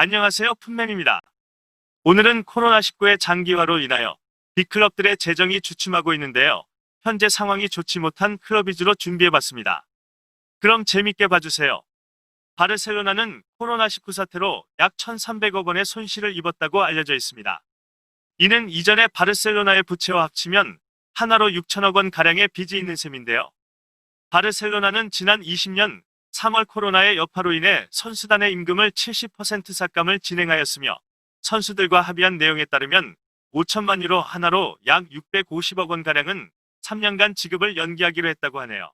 안녕하세요. 푼맨입니다. 오늘은 코로나19의 장기화로 인하여 빅클럽들의 재정이 주춤하고 있는데요. 현재 상황이 좋지 못한 클럽 위주로 준비해봤습니다. 그럼 재밌게 봐주세요. 바르셀로나는 코로나19 사태로 약 1,300억 원의 손실을 입었다고 알려져 있습니다. 이는 이전에 바르셀로나의 부채와 합치면 하나로 6천억 원 가량의 빚이 있는 셈인데요. 바르셀로나는 지난 20년 3월 코로나의 여파로 인해 선수단의 임금을 70% 삭감을 진행하였으며 선수들과 합의한 내용에 따르면 5천만 유로 하나로 약 650억 원 가량은 3년간 지급을 연기하기로 했다고 하네요.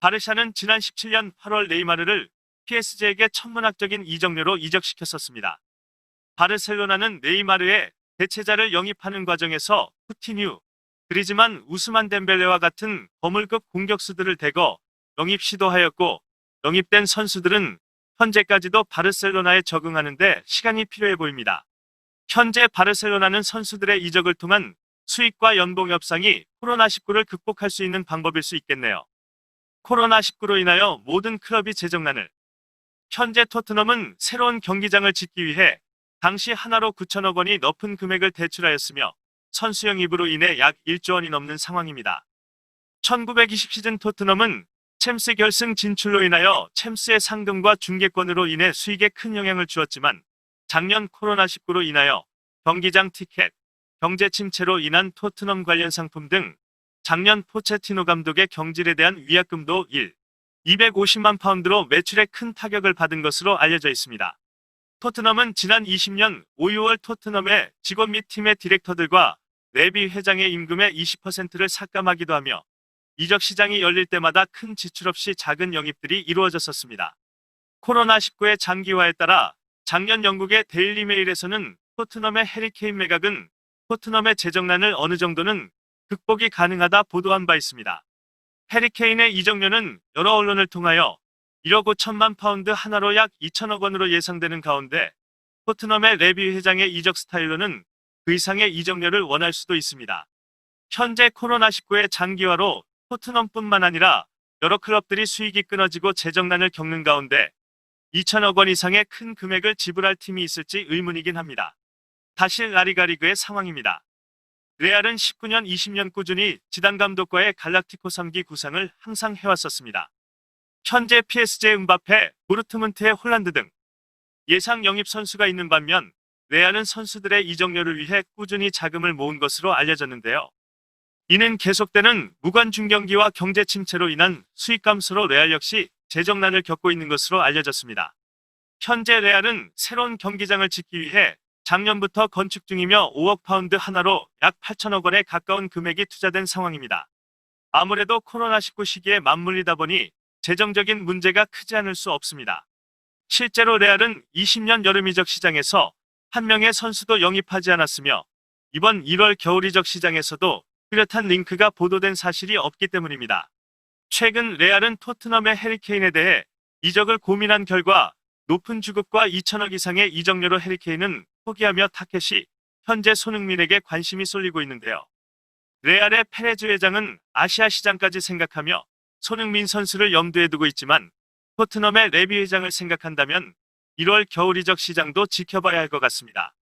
바르샤는 지난 17년 8월 네이마르를 PSG에게 천문학적인 이적료로 이적시켰었습니다. 바르셀로나는 네이마르의 대체자를 영입하는 과정에서 푸티뉴, 그리즈만 우스만 덴벨레와 같은 거물급 공격수들을 대거 영입 시도하였고 영입된 선수들은 현재까지도 바르셀로나에 적응하는데 시간이 필요해 보입니다. 현재 바르셀로나는 선수들의 이적을 통한 수익과 연봉 협상이 코로나19를 극복할 수 있는 방법일 수 있겠네요. 코로나19로 인하여 모든 클럽이 재정난을 현재 토트넘은 새로운 경기장을 짓기 위해 당시 하나로 9천억 원이 높은 금액을 대출하였으며 선수 영입으로 인해 약 1조 원이 넘는 상황입니다. 1920 시즌 토트넘은 챔스 결승 진출로 인하여 챔스의 상금과 중계권으로 인해 수익에 큰 영향을 주었지만 작년 코로나19로 인하여 경기장 티켓, 경제 침체로 인한 토트넘 관련 상품 등 작년 포체티노 감독의 경질에 대한 위약금도 1, 250만 파운드로 매출에 큰 타격을 받은 것으로 알려져 있습니다. 토트넘은 지난 20년 5, 6월 토트넘의 직원 및 팀의 디렉터들과 레비 회장의 임금의 20%를 삭감하기도 하며 이적 시장이 열릴 때마다 큰 지출 없이 작은 영입들이 이루어졌었습니다. 코로나19의 장기화에 따라 작년 영국의 데일리 메일에서는 토트넘의 해리케인 매각은 토트넘의 재정난을 어느 정도는 극복이 가능하다 보도한 바 있습니다. 해리케인의 이적료는 여러 언론을 통하여 1억 5천만 파운드 하나로 약 2천억 원으로 예상되는 가운데 토트넘의 레비 회장의 이적 스타일로는 그 이상의 이적료를 원할 수도 있습니다. 현재 코로나19의 장기화로 토트넘뿐만 아니라 여러 클럽들이 수익이 끊어지고 재정난을 겪는 가운데 2천억 원 이상의 큰 금액을 지불할 팀이 있을지 의문이긴 합니다. 다시 라리가 리그의 상황입니다. 레알은 19년 20년 꾸준히 지단 감독과의 갈락티코 3기 구상을 항상 해왔었습니다. 현재 PSG의 음바페, 보르트문트의 홀란드 등 예상 영입 선수가 있는 반면 레알은 선수들의 이적료를 위해 꾸준히 자금을 모은 것으로 알려졌는데요. 이는 계속되는 무관 중경기와 경제 침체로 인한 수익 감소로 레알 역시 재정난을 겪고 있는 것으로 알려졌습니다. 현재 레알은 새로운 경기장을 짓기 위해 작년부터 건축 중이며 5억 파운드 하나로 약 8천억 원에 가까운 금액이 투자된 상황입니다. 아무래도 코로나19 시기에 맞물리다 보니 재정적인 문제가 크지 않을 수 없습니다. 실제로 레알은 20년 여름 이적 시장에서 한 명의 선수도 영입하지 않았으며 이번 1월 겨울 이적 시장에서도 뚜렷한 링크가 보도된 사실이 없기 때문입니다. 최근 레알은 토트넘의 해리케인에 대해 이적을 고민한 결과 높은 주급과 2천억 이상의 이적료로 해리케인은 포기하며 타켓이 현재 손흥민에게 관심이 쏠리고 있는데요. 레알의 페레즈 회장은 아시아 시장까지 생각하며 손흥민 선수를 염두에 두고 있지만 토트넘의 레비 회장을 생각한다면 1월 겨울 이적 시장도 지켜봐야 할 것 같습니다.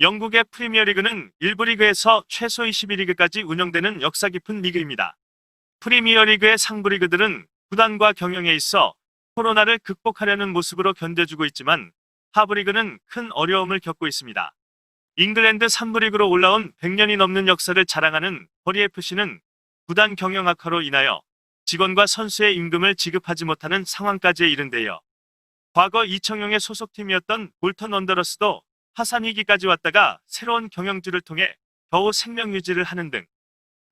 영국의 프리미어리그는 1부 리그에서 최소 22리그까지 운영되는 역사 깊은 리그입니다. 프리미어리그의 상부 리그들은 구단과 경영에 있어 코로나를 극복하려는 모습으로 견뎌주고 있지만 하브리그는 큰 어려움을 겪고 있습니다. 잉글랜드 3부 리그로 올라온 100년이 넘는 역사를 자랑하는 버리FC는 구단 경영 악화로 인하여 직원과 선수의 임금을 지급하지 못하는 상황까지 이른데요. 과거 이청용의 소속팀이었던 볼턴 원더러스도 파산 위기까지 왔다가 새로운 경영주를 통해 겨우 생명 유지를 하는 등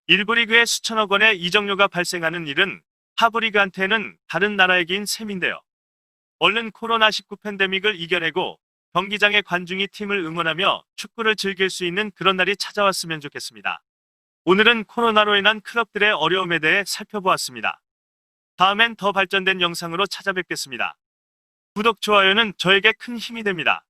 일부 리그에 수천억 원의 이적료가 발생하는 일은 하브리그한테는 다른 나라에게인 셈인데요. 얼른 코로나19 팬데믹을 이겨내고 경기장의 관중이 팀을 응원하며 축구를 즐길 수 있는 그런 날이 찾아왔으면 좋겠습니다. 오늘은 코로나로 인한 클럽들의 어려움에 대해 살펴보았습니다. 다음엔 더 발전된 영상으로 찾아뵙겠습니다. 구독, 좋아요는 저에게 큰 힘이 됩니다.